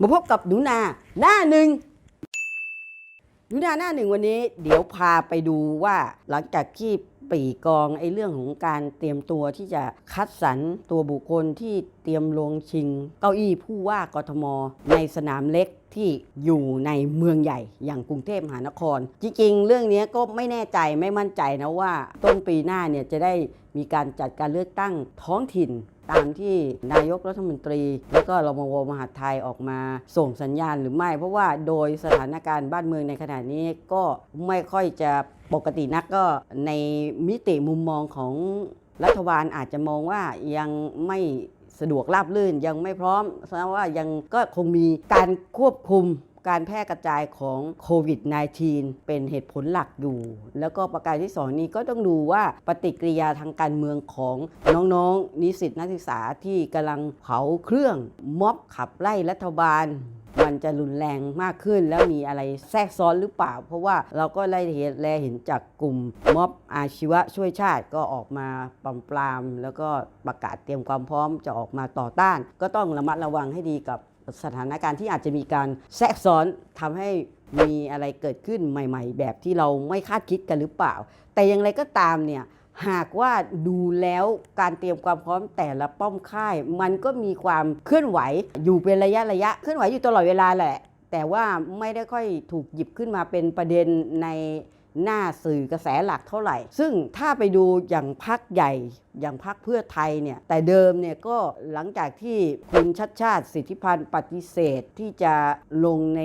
มาพบกับหนูนาหน้าหนึ่งหนูนาหน้าหนึ่งวันนี้ เดี๋ยวพาไปดูว่าหลังจากที่ปีกองไอ้เรื่องของการเตรียมตัวที่จะคัดสรรตัวบุคคลที่เตรียมลงชิง เก้าอี้ผู้ว่ากทม ในสนามเล็กที่อยู่ในเมืองใหญ่อย่างกรุงเทพมหานคร จริงๆ เรื่องนี้ก็ไม่แน่ใจไม่มั่นใจนะว่า ต้นปีหน้าเนี่ยจะได้มีการจัดการเลือกตั้งท้องถิ่น ตามที่นายกรัฐมนตรี และก็รมวมหาดไทยออกมาส่งสัญญาณหรือไม่ เพราะว่าโดยสถานการณ์บ้านเมืองในขณะนี้ก็ไม่ค่อยจะปกตินักก็ในมิติมุมมองของรัฐบาลอาจจะมองว่ายังไม่สะดวกราบรื่นยังไม่พร้อมแสดงว่ายังก็คงมีการควบคุม การแพร่กระจายของโควิด -19 เป็นเหตุผลหลักอยู่ แล้วก็ประการที่สองนี้ก็ต้องดูว่าปฏิกิริยาทางการเมืองของน้องๆนิสิตนักศึกษาที่กำลังเผาเครื่องม็อบขับไล่รัฐบาลมันจะรุนแรงมากขึ้นแล้วมีอะไรแทรกซ้อนหรือเปล่า เพราะว่าเราก็ได้เห็นแลเห็นจากกลุ่มม็อบอาชีวะช่วยชาติก็ออกมาปรามปราม แล้วก็ประกาศเตรียมความพร้อมจะออกมาต่อต้าน ก็ต้องระมัดระวังให้ดีกับ สถานการณ์ที่อาจจะมีการแทรกซ้อนทำให้มีอะไรเกิดขึ้นใหม่ ๆ แบบที่เราไม่คาดคิดกันหรือเปล่า แต่อย่างไรก็ตามเนี่ยหากว่าดูแล้วการเตรียมความพร้อมแต่ละป้อมค่าย มันก็มีความเคลื่อนไหวอยู่เป็นระยะระยะเคลื่อนไหวอยู่ตลอดเวลาแหละ แต่ว่าไม่ได้ค่อยถูกหยิบขึ้นมาเป็นประเด็นใน หน้าสื่อกระแสหลักเท่าไหร่ ซึ่งถ้าไปดูอย่างพักใหญ่อย่างพักเพื่อไทยเนี่ยแต่เดิมเนี่ยก็หลังจากที่คุณชัดชาติสิทธิพันธ์ปฏิเสธที่จะลงใน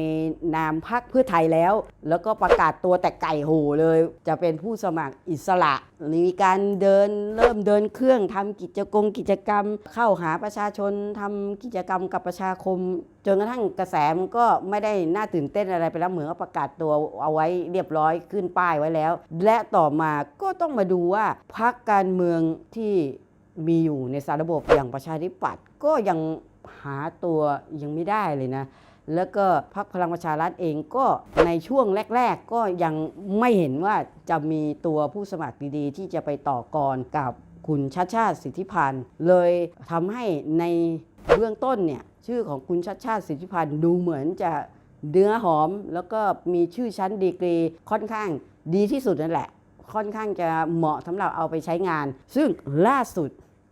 นามพักเพื่อไทยแล้ว แล้วก็ประกาศตัวแต่ไก่โหเลย จะเป็นผู้สมัครอิสระมีการเดินเริ่มเดินเครื่องทำกิจกรรมกิจกรรม เข้าหาประชาชนทำกิจกรรมกับประชาคม จนกระทั่งกระแสมันก็ไม่ได้น่าตื่นเต้นอะไรไปแล้วเหมือนประกาศตัวเอาไว้เรียบร้อยขึ้นป้ายไว้แล้ว และต่อมาก็ต้องมาดูว่าพักการเมืองที่มีอยู่ในสารระบบอย่างประชาธิปัตย์ก็ยังหาตัวยังไม่ได้เลยนะ แล้วก็พรรคพลังประชารัฐเองก็ในช่วงแรก ๆ ก็ยังไม่เห็นว่าจะมีตัวผู้สมัครดีๆ ที่จะไปต่อกรกับคุณชาติชาติสิทธิพันธ์เลยทำให้ในเบื้องต้นเนี่ย ชื่อของคุณชาติชาติสิทธิพันธ์ดูเหมือนจะเนื้อหอม แล้วก็มีชื่อชั้นดีกรีค่อนข้างดีที่สุดนั่นแหละ ค่อนข้างจะเหมาะสำหรับเอาไปใช้งาน ซึ่งล่าสุด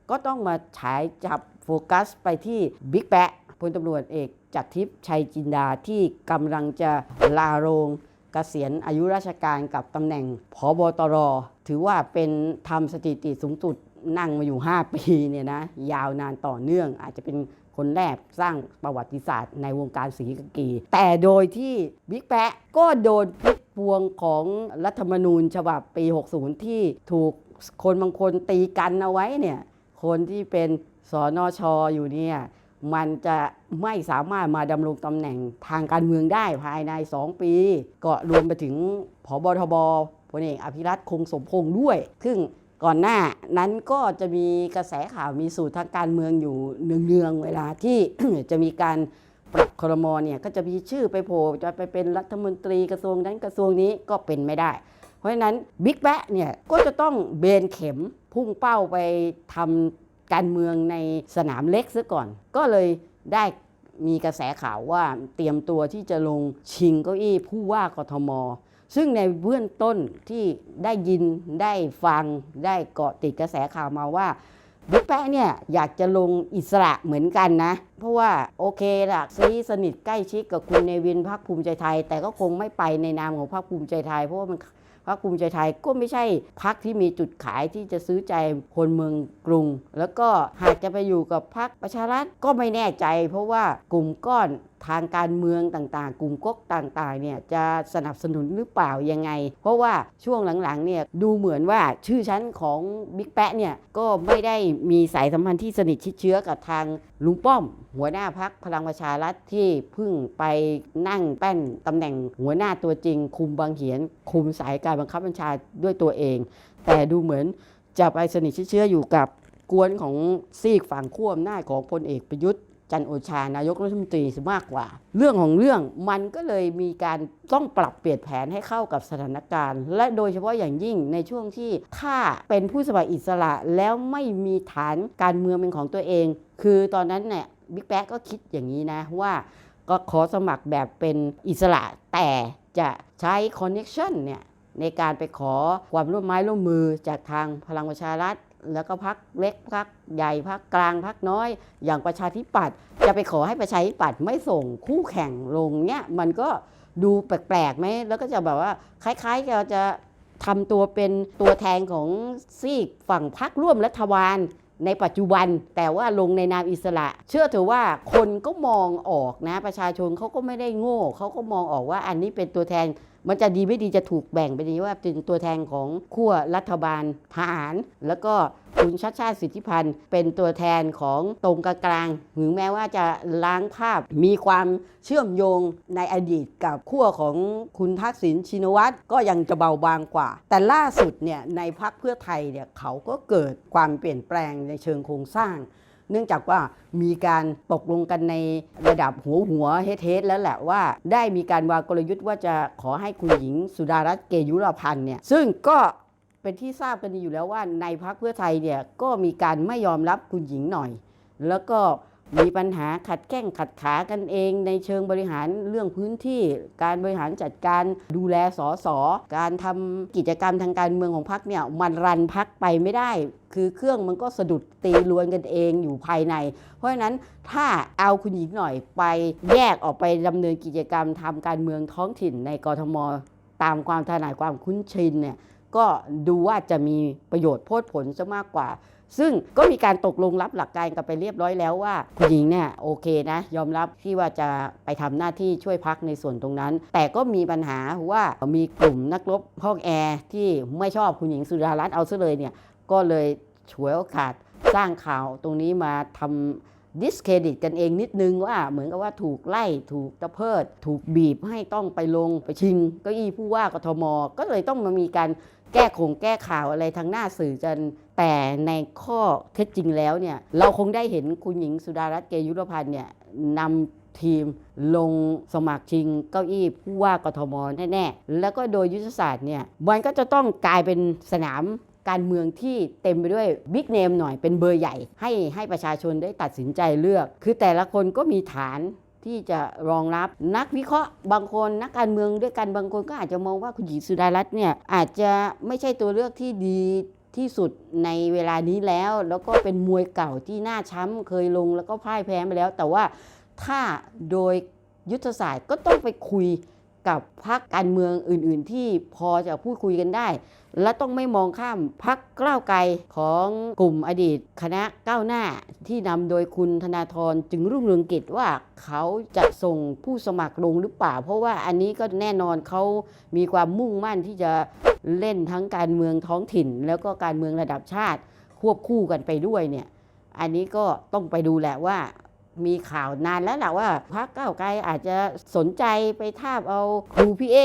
ก็ต้องมาฉายจับโฟกัสไปที่บิ๊กแปะพลตำรวจเอกจากทิพย์ชัยจินดาที่กำลังจะลาโรงเกษียณอายุราชการกับตำแหน่งพบตร ถือว่าเป็นทำสถิติสูงสุดนั่งมาอยู่ 5 ปีเนี่ยนะยาวนานต่อเนื่องอาจจะเป็น คนแรกสร้างประวัติศาสตร์ในวงการสีกากี แต่โดยที่บิ๊กแปะก็โดนพิษพวงของรัฐธรรมนูญฉบับปี 60 ที่ถูกคนบางคนตีกันเอาไว้เนี่ยคนที่เป็นสอนอชออยู่เนี่ยมันจะไม่สามารถมาดำรงตำแหน่งทางการเมืองได้ภายใน 2 ปี ก็รวมไปถึงผบทบพลเอกอภิรัตคงสมพงษ์ด้วย ซึ่ง ก่อนหน้านั้นก็จะมีกระแสข่าวมีสูตรทางการเมืองอยู่เนืองๆเวลาที่ จะมีการปรับครมเนี่ยก็จะมีชื่อไปโผล่จะไปเป็นรัฐมนตรีกระทรวงนั้นกระทรวงนี้ก็เป็นไม่ได้ เพราะฉะนั้นบิ๊กแบะเนี่ยก็จะต้องเบนเข็มพุ่งเป้าไปทำการเมืองในสนามเล็กซะก่อน ก็เลยได้มีกระแสข่าวว่าเตรียมตัวที่จะลงชิงเก้าอี้ผู้ว่ากทม ซึ่งในเบื้องต้นที่ได้ยินได้ฟังได้เกาะติดกระแสข่าวมาว่าบิ๊กแป๊ะเนี่ยอยากจะลงอิสระเหมือนกันนะ เพราะว่าโอเคละซีสนิทใกล้ชิดกับคุณเนวินพักภูมิใจไทย แต่ก็คงไม่ไปในนามของพักภูมิใจไทย เพราะว่ามันพักภูมิใจไทยก็ไม่ใช่พักที่มีจุดขายที่จะซื้อใจคนเมืองกรุง แล้วก็หากจะไปอยู่กับพักประชารัฐก็ไม่แน่ใจ เพราะว่ากลุ่มก้อนทางการเมืองต่างๆ กลุ่มก๊กต่างๆเนี่ยจะสนับสนุนหรือเปล่ายังไง เพราะว่าช่วงหลังๆเนี่ยดูเหมือนว่าชื่อชั้นของบิ๊กแปะเนี่ยก็ไม่ได้มีสายสัมพันธ์ที่สนิทชิดเชื้อกับทางลุงป้อมหัวหน้าพักพลังประชารัฐที่เพิ่งไปนั่งแป้นตำแหน่งหัวหน้าตัวจริง คุมบางเหียน คุมสายการบังคับบัญชาด้วยตัวเอง แต่ดูเหมือนจะไปสนิทเชื้ออยู่กับกวนของซีกฝั่งขั้วอำนาจของพลเอกประยุทธ์จันโอชานายกรัฐมนตรีมากกว่า เรื่องของเรื่องมันก็เลยมีการต้องปรับเปลี่ยนแผนให้เข้ากับสถานการณ์ และโดยเฉพาะอย่างยิ่งในช่วงที่ถ้าเป็นผู้สมัครอิสระแล้วไม่มีฐานการเมืองเป็นของตัวเอง คือตอนนั้นเนี่ย บิ๊กแป๊ะก็คิดอย่างนี้นะว่าก็ขอสมัครแบบเป็นอิสระแต่จะใช้คอนเน็ชันเนี่ยในการไปขอความร่วมไม้ร่วมมือจากทางพลังประชารัฐ แล้วก็พักเล็กพักใหญ่พักกลางพักน้อย อย่างประชาธิปัตย์จะไปขอให้ประชาธิปัตย์ไม่ส่งคู่แข่งลงเนี่ยมันก็ดูแปลกๆไหมแล้วก็จะแบบว่าคล้ายๆจะทำตัวเป็นตัวแทนของซีกฝั่งพักร่วมรัฐบาล ในปัจจุบันแต่ว่าลงในนามอิสระ เชื่อเถอะว่าคนก็มองออกนะ ประชาชนเขาก็ไม่ได้โง่เขาก็มองออกว่าอันนี้เป็นตัวแทน มันจะดีไม่ดีจะถูกแบ่งไปดีว่าเป็นตัวแทนของขั้วรัฐบาลทหาร แล้วก็คุณชัดชาติสิทธิพันธ์เป็นตัวแทนของตรงกลางถึงแม้ว่าจะล้างภาพมีความเชื่อมโยงในอดีตกับขั้วของคุณทักษิณชินวัตรก็ยังจะเบาบางกว่า แต่ล่าสุดเนี่ยในพักเพื่อไทยเนี่ยเขาก็เกิดความเปลี่ยนแปลงในเชิงโครงสร้าง เนื่องจากว่ามีการตกลงกันในระดับหัวหัวเฮดเทสแล้วแหละว่า ได้มีการวางกลยุทธ์ว่าจะขอให้คุณหญิงสุดารัตน์เกยุรพันธ์เนี่ยซึ่งก็เป็นที่ทราบกันดีอยู่แล้วว่าในพักเพื่อไทยเนี่ยก็มีการไม่ยอมรับคุณหญิงหน่อย แล้วก็ มีปัญหาขัดแข้งขัดขากันเองในเชิงบริหารเรื่องพื้นที่การบริหารจัดการดูแลสอสอการทำกิจกรรมทางการเมืองของพักเนี่ยมันรันพักไปไม่ได้ คือเครื่องมันก็สะดุดตีลวนกันเองอยู่ภายใน เพราะฉะนั้นถ้าเอาคุณหญิงหน่อยไปแยกออกไปดำเนินกิจกรรมทำการเมืองท้องถิ่นในกรทม ตามความถนัดความคุ้นชินเนี่ยก็ดูว่าจะมีประโยชน์โพดผลซะมากกว่า ซึ่งก็มีการตกลงรับหลักการกันไปเรียบร้อยแล้วว่า คุณหญิงเนี่ยโอเคนะ ยอมรับที่ว่าจะไปทำหน้าที่ช่วยพักในส่วนตรงนั้น แต่ก็มีปัญหาว่ามีกลุ่มนักรบห้องแอร์ที่ไม่ชอบคุณหญิงสุดารัตน์เอาซะเลยเนี่ยก็เลยฉวยโอกาสสร้างข่าวตรงนี้มาทำดิสเครดิตกันเองนิดนึงว่าเหมือนกับว่าถูกไล่ถูกตะเพิด ถูกบีบให้ต้องไปลงไปชิงเก้าอี้ผู้ว่ากทม ก็เลยต้องมามีการ แก้คงแก้ข่าวอะไรทางหน้าสื่อกันแต่ในข้อเท็จจริงแล้วเนี่ยเราคงได้เห็นคุณหญิงสุดารัตน์เกยุรพันธ์เนี่ยนำทีมลงสมัครชิงเก้าอี้ผู้ว่ากทมแน่ๆ แล้วก็โดยยุทธศาสตร์เนี่ยมันก็จะต้องกลายเป็นสนามการเมืองที่เต็มไปด้วยบิ๊กเนมหน่อยเป็นเบอร์ใหญ่ ให้ให้ประชาชนได้ตัดสินใจเลือก คือแต่ละคนก็มีฐาน ที่จะรองรับนักวิเคราะห์บางคนนักการเมืองด้วยกันบางคนก็อาจจะมองว่าคุณหญิงสุดารัตน์เนี่ยอาจจะไม่ใช่ตัวเลือกที่ดีที่สุดในเวลานี้แล้ว แล้วก็เป็นมวยเก่าที่น่าช้ำเคยลงแล้วก็พ่ายแพ้ไปแล้ว แต่ว่าถ้าโดยยุทธศาสตร์ก็ต้องไปคุย กับพรรคการเมืองอื่น ๆ ที่พอจะพูดคุยกันได้ และต้องไม่มองข้ามพักก้าวไกลของกลุ่มอดีต คณะก้าวหน้าที่นำโดยคุณธนาธรจึงรุ่งเรืองกิจว่าเขาจะส่งผู้สมัครลงหรือเปล่า เพราะว่าอันนี้ก็แน่นอนเขามีความมุ่งมั่นที่จะเล่นทั้งการเมืองท้องถิ่น แล้วก็การเมืองระดับชาติควบคู่กันไปด้วยเนี่ยอันนี้ก็ต้องไปดูแหละว่า มีข่าวนานแล้วแหละว่าพรรคก้าวไกลอาจจะสนใจไปทาบเอาครูพี่เอ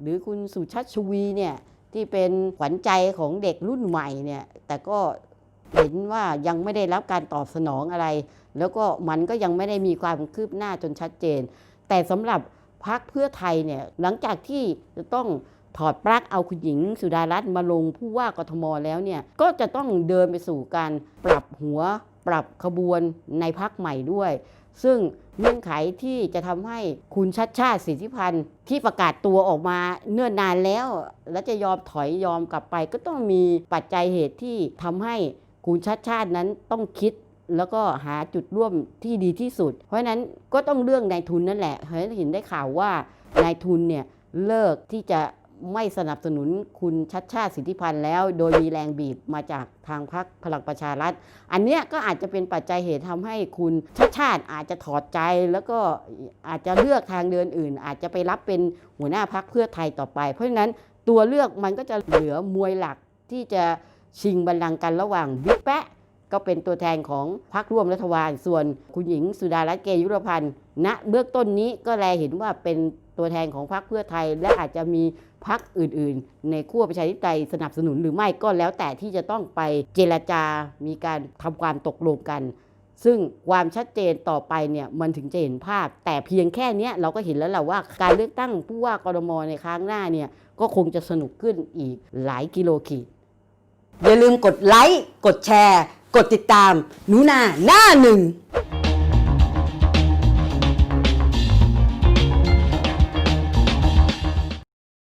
หรือคุณสุชัชวีเนี่ยที่เป็นขวัญใจของเด็กรุ่นใหม่เนี่ยแต่ก็เห็นว่ายังไม่ได้รับการตอบสนองอะไร แล้วก็มันก็ยังไม่ได้มีความคืบหน้าจนชัดเจน แต่สำหรับพรรคเพื่อไทยเนี่ยหลังจากที่จะต้องถอดปลั๊กเอาคุณหญิงสุดารัตน์มาลงผู้ว่ากทมแล้วเนี่ยก็จะต้องเดินไปสู่การปรับหัว ปรับขบวนในพักใหม่ด้วย ซึ่งเงื่อนไขที่จะทำให้คุณชัดชาติสิทธิพันธ์ที่ประกาศตัวออกมาเนิ่นนานแล้ว และจะยอมถอยยอมกลับไป ก็ต้องมีปัจจัยเหตุที่ทำให้คุณชัดชาตินั้นต้องคิดแล้วก็หาจุดร่วมที่ดีที่สุด เพราะฉะนั้นก็ต้องเรื่องนายทุนนั่นแหละเห็นได้ข่าวว่านายทุนเนี่ยเลิกที่จะ ไม่สนับสนุนคุณชัดชาติสิทธิพันธ์แล้ว โดยมีแรงบีบมาจากทางพรรคพลังประชารัฐ อันเนี้ยก็อาจจะเป็นปัจจัยเหตุทำให้คุณชัดชาติอาจจะถอดใจแล้วก็อาจจะเลือกทางเดินอื่น อาจจะไปรับเป็นหัวหน้าพักเพื่อไทยต่อไป เพราะฉะนั้นตัวเลือกมันก็จะเหลือมวยหลักที่จะชิงบัลลังก์กันระหว่างบิ๊กแปะก็เป็นตัวแทนของพรรคร่วมรัฐบาล ส่วนคุณหญิงสุดารัตน์เกยุรพันธ์ณเบื้องต้นนี้ก็แลเห็นว่าเป็นตัวแทนของพรรคเพื่อไทย และอาจจะมี พรรคอื่นๆ ในขั้วประชาธิปไตยสนับสนุนหรือไม่ก็แล้วแต่ที่จะต้องไปเจรจา มีการทำความตกลงกัน ซึ่งความชัดเจนต่อไปเนี่ยมันถึงจะเห็นภาพ แต่เพียงแค่นี้เราก็เห็นแล้วแหละว่าการเลือกตั้งผู้ว่ากรมในครั้งหน้าเนี่ยก็คงจะสนุกขึ้นอีกหลายกิโลขีดอย่าลืมกดไลค์กดแชร์ กดติดตามหนูนาหน้าหนึ่ง